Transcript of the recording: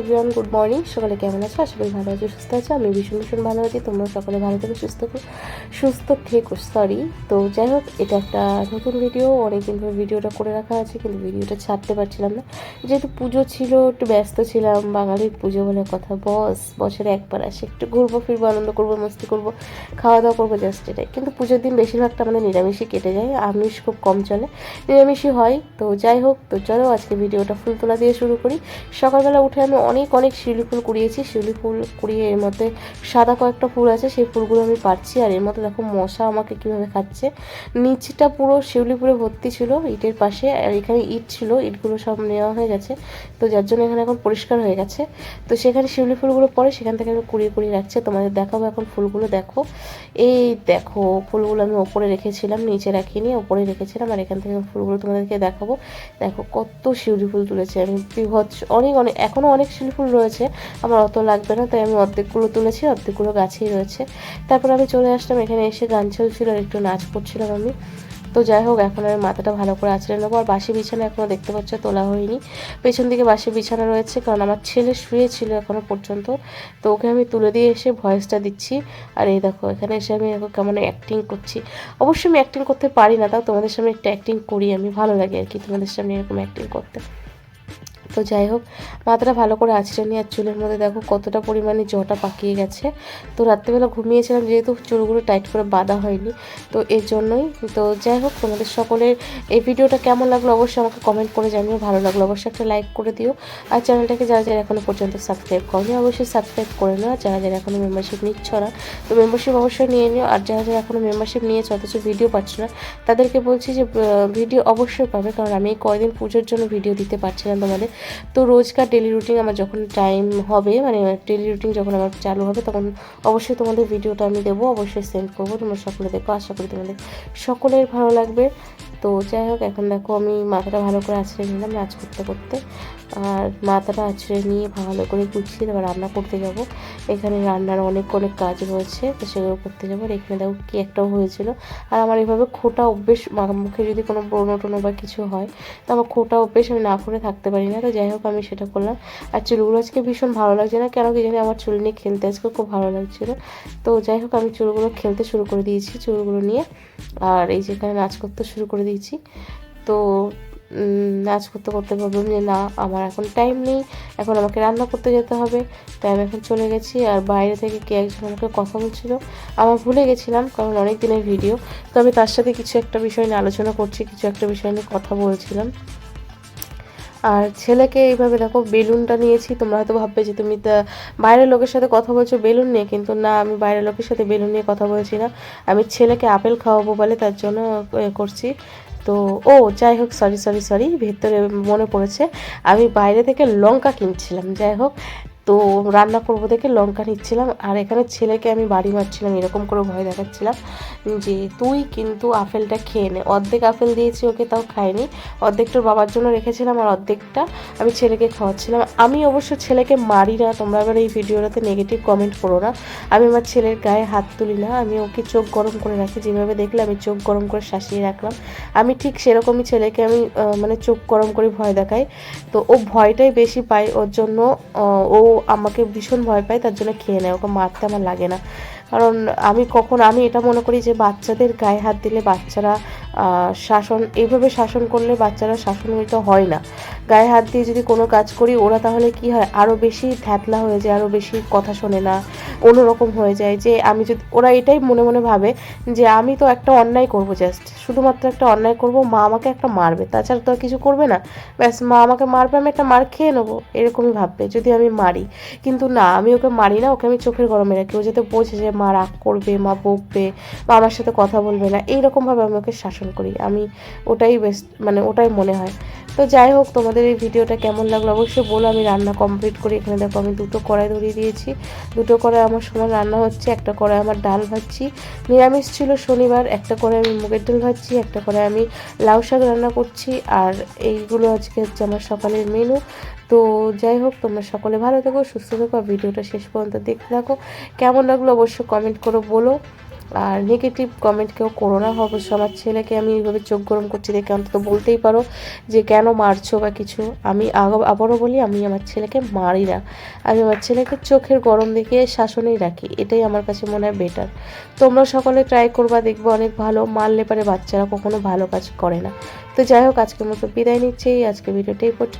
Everyone good morning সকালে কেমন আছো? আশা করি ভালো আছো, সুস্থ আছো। আমি ভীষণ ভীষণ ভালো আছি। তোমরা সকলে ভালো থেকে, সুস্থ সুস্থ থেকো সরি তো যাই হোক, এটা একটা নতুন ভিডিও অনেকদিন ধরে ভিডিওটা করে রাখা আছে, কিন্তু ভিডিওটা ছাড়তে পারছিলাম না। যেহেতু পুজো ছিল, একটু ব্যস্ত ছিলাম, বাঙালির পুজো বলে কথা। বস, বছরে একবার আসে, একটু ঘুরবো, ফিরবো, আনন্দ করব, মস্তি করব, খাওয়া দাওয়া করব জাস্ট এটাই। কিন্তু পুজোর দিন বেশিরভাগটা আমাদের নিরামিষই কেটে যায়, আমিষ খুব কম চলে। নিরামিষই হয়। তো যাই হোক, তো চলো আজকে ভিডিওটা ফুল তোলা দিয়ে শুরু করি। সকালবেলা উঠে আমি অনেক অনেক শিউলি ফুল কুড়িয়েছি। শিউলি ফুল কুড়িয়ে এর মধ্যে সাদা কয়েকটা ফুল আছে, সেই ফুলগুলো আমি পাচ্ছি আর এর মধ্যে দেখো মশা আমাকে কীভাবে খাচ্ছে। নিচটা পুরো শিউলি ফুলে ভর্তি ছিল ইটের পাশে, আর এখানে ইট ছিল, ইটগুলো সব নেওয়া হয়ে গেছে। তো যার জন্য এখানে এখন পরিষ্কার হয়ে গেছে। তো সেখানে শিউলি ফুলগুলো পরে সেখান থেকে আমি কুড়িয়ে কুড়িয়ে রাখছি। তোমাদের দেখাবো এখন ফুলগুলো, দেখো। এই দেখো, ফুলগুলো আমি ওপরে রেখেছিলাম, নিচে রাখিনি, ওপরে রেখেছিলাম। আর এখান থেকে ফুলগুলো তোমাদেরকে দেখাবো। দেখো কত শিউলি ফুল তুলেছে। আমি বিভৎস অনেক অনেক এখনও অনেক শিউলি ফুল রয়েছে। আমার অত লাগবে না, তাই আমি অর্ধেকগুলো তুলেছি, অর্ধেকগুলো গাছেই রয়েছে। তারপর আমি চলে আসলাম, এখানে এসে গান চলছিল আর একটু নাচ করছিলাম আমি। তো যাই হোক, এখন আমি মাথাটা ভালো করে আছড়ে নেব। আর বাসি বিছানা এখনও দেখতে পাচ্ছ, তোলা হয়নি। পেছন দিকে বাসি বিছানা রয়েছে, কারণ আমার ছেলে শুয়েছিল এখনও পর্যন্ত। তো ওকে আমি তুলে দিয়ে এসে ভয়েসটা দিচ্ছি। আর এই দেখো, এখানে এসে আমি কেমন অ্যাক্টিং করছি। অবশ্যই আমি অ্যাক্টিং করতে পারি না, তাও তোমাদের সামনে একটা অ্যাক্টিং করি আমি, ভালো লাগে আর কি তোমাদের সামনে এরকম অ্যাক্টিং করতে। তো যাই হোক, মাথাটা ভালো করে আছড়ে নিয়ে আর চুলের মধ্যে দেখো কতটা পরিমাণে জটা পাকিয়ে গেছে। তো রাত্রেবেলা ঘুমিয়েছিলাম যেহেতু চুলগুলো টাইট করে বাঁধা হয়নি, তো এর জন্যই তো যাই হোক, তোমাদের সকলের এই ভিডিওটা কেমন লাগল অবশ্যই আমাকে কমেন্ট করে জানিও, ভালো লাগল অবশ্যই একটা লাইক করে দিও। আর চ্যানেলটাকে যারা যারা এখনও পর্যন্ত সাবস্ক্রাইব করনি, অবশ্যই সাবস্ক্রাইব করে নিও। আর যারা যারা এখনও মেম্বারশিপ নিচ্ছ না, তো মেম্বারশিপ অবশ্যই নিয়ে নিও। আর যারা যারা এখনও মেম্বারশিপ নিয়েছো, অথচ ভিডিও পাচ্ছ না, তাদেরকে বলছি যে ভিডিও অবশ্যই পাবে। কারণ আমি কয়দিন পুজোর জন্য ভিডিও দিতে পারছি না তোমাদের। তো রোজকার ডেলি রুটিন আমার যখন টাইম হবে মানে ডেলি রুটিন যখন আমার চালু হবে, তখন অবশ্যই তোমাদের ভিডিওটা আমি দেবো, অবশ্যই সেন্ড করব, তোমরা সকলে দেখো। আশা করি তোমাদের সকলের ভালো লাগবে। তো যাই হোক, এখন দেখো আমি মাথাটা ভালো করে আছড়ে নিলাম নাচ করতে। করতে আর মাথাটা আছড়ে নিয়ে ভালো করে গুছিয়ে তারপর রান্না করতে যাব। এখানে রান্নার অনেক অনেক কাজ রয়েছে, তো সেগুলো করতে যাব। আর এখানে দেখো কি একটাও হয়েছিল। আর আমার এভাবে খোটা অভ্যেস মুখে যদি কোনো ব্রণ টোনো বা কিছু হয়, তো আমার খোটা অভ্যেস আমি না করে থাকতে পারি না। তো যাই হোক, আমি সেটা করলাম। আর চুলগুলো আজকে ভীষণ ভালো লাগছে না, কেন কি জানি আমার চুল নিয়ে খেলতে আজকে খুব ভালো লাগছিল। তো যাই হোক, আমি চুলগুলো খেলতে শুরু করে দিয়েছি, চুলগুলো নিয়ে। আর এই যেখানে নাচ করতে শুরু করে দিয়েছি। তো নাচ করতে করতে ভাবলাম যে না, আমার এখন টাইম নেই, এখন আমাকে রান্না করতে যেতে হবে। তাই আমি এখন চলে গেছি আর বাইরে থেকে কে একজন আমাকে কথা বলছিল। আমার ভুলে গেছিলাম কারণ অনেক দিনের ভিডিও তো আমি তার সাথে কিছু একটা বিষয় নিয়ে আলোচনা করছি, কিছু একটা বিষয় নিয়ে কথা বলছিলাম। আর ছেলেকে এইভাবে দেখো বেলুনটা নিয়েছি, তোমরা হয়তো ভাববে যে তুমি তা বাইরের লোকের সাথে কথা বলছো বেলুন নিয়ে, কিন্তু না, আমি বাইরের লোকের সাথে বেলুন নিয়ে কথা বলছি না। আমি ছেলেকে আপেল খাওয়াবো বলে তার জন্য করছি। তো, ও, যাই হোক সরি সরি সরি ভেতরে মনে পড়েছে। আমি বাইরে থেকে লঙ্কা কিনছিলাম, যাই হোক। তো রান্না করব দেখে লঙ্কা নিচ্ছিলাম, আর এখানে ছেলেকে আমি বাড়ি মারছিলাম, এরকম করে ভয় দেখাচ্ছিলাম যে তুই কিন্তু আপেলটা খেয়ে নে। অর্ধেক আপেল দিয়েছি, ওকে তাও খায়নি অর্ধেকটা বাবার জন্য রেখেছিলাম আর অর্ধেকটা আমি ছেলেকে খাওয়াচ্ছিলাম। আমি অবশ্য ছেলেকে মারি না, তোমরা আবার এই ভিডিওটাতে নেগেটিভ কমেন্ট করো না। আমি আমার ছেলের গায়ে হাত তুলি না, আমি ওকে চোখ গরম করে রাখি, যেভাবে দেখলে আমি চোখ গরম করে শাসিয়ে রাখলাম। আমি ঠিক সেরকমই ছেলেকে আমি মানে চোখ গরম করে ভয় দেখাই। তো ও ভয়টাই বেশি পায়, ওর জন্য ও আমাকে ভীষণ ভয় পায়, তার জন্য খেয়ে নেয়, ওকে মারতে আমার লাগে না। কারণ আমি কখন, আমি এটা মনে করি যে বাচ্চাদের গায়ে হাত দিলে বাচ্চারা শাসন এইভাবে শাসন করলে বাচ্চারা শাসনমিত হয় না। গায়ে হাত দিয়ে যদি কোনো কাজ করি, ওরা তাহলে কি হয়? আরও বেশি থ্যাতলা হয়ে যায় আরও বেশি কথা শোনে না, অন্যরকম হয়ে যায় যে আমি যদি, ওরা এটাই মনে মনে ভাবে যে আমি তো একটা অন্যায় করব জাস্ট শুধুমাত্র একটা অন্যায় করব, মা আমাকে একটা মারবে। তাছাড়া তো আর কিছু করবে না। ব্যাস, মা আমাকে মারবে, আমি একটা মার খেয়ে নেব। এরকমই ভাববে, যদি আমি মারি। কিন্তু না, আমি ওকে মারি না, ওকে আমি চোখের গরমে রাখি। ও যাতে বোঝে যে মা রাগ করবে, মা বকবে বা আমার সাথে কথা বলবে না। এইরকমভাবে আমি ওকে শাসন করি। আমি ওটাই বেস্ট মানে ওটাই মনে হয়। তো যাই হোক, তোমাদের এই ভিডিওটা কেমন লাগল অবশ্যই বলো। আমি রান্না কমপ্লিট করি এখানে দেখো আমি দুটো কড়াই ধরিয়ে দিয়েছি। দুটো কড়াই আমার সময় রান্না হচ্ছে, একটা কড়াই আমার ডাল ভাজছি। নিরামিষ ছিল শনিবার, একটা করে আমি মুগের ডাল ভাজছি, একটা করে আমি লাউ শাক রান্না করছি। আর এইগুলো আজকে হচ্ছে আমার সকালের মেনু তো যাই হোক, তোমরা সকলে ভালো থেকো, সুস্থ থেকো, আর ভিডিওটা শেষ পর্যন্ত দেখতে থাকো। কেমন লাগল অবশ্যই কমেন্ট করে বলো। আর নেগেটিভ কমেন্ট কেউ করো না অবশ্য আমার ছেলেকে আমি এইভাবে চোখ গরম করছি দেখে অন্তত বলতেই পারো যে কেন মারছো বা কিছু। আমি আবারও বলি, আমি আমার ছেলেকে মারি না। আমি আমার ছেলেকে চোখের গরম দেখে শাসনেই রাখি। এটাই আমার কাছে মনে হয় বেটার তোমরা সকলে ট্রাই করবা, দেখবে অনেক ভালো। মারলে পারে বাচ্চারা কখনো ভালো কাজ করে না। তো যাই হোক, আজকের মতো বিদায় নিচ্ছি। আজকে ভিডিওটাই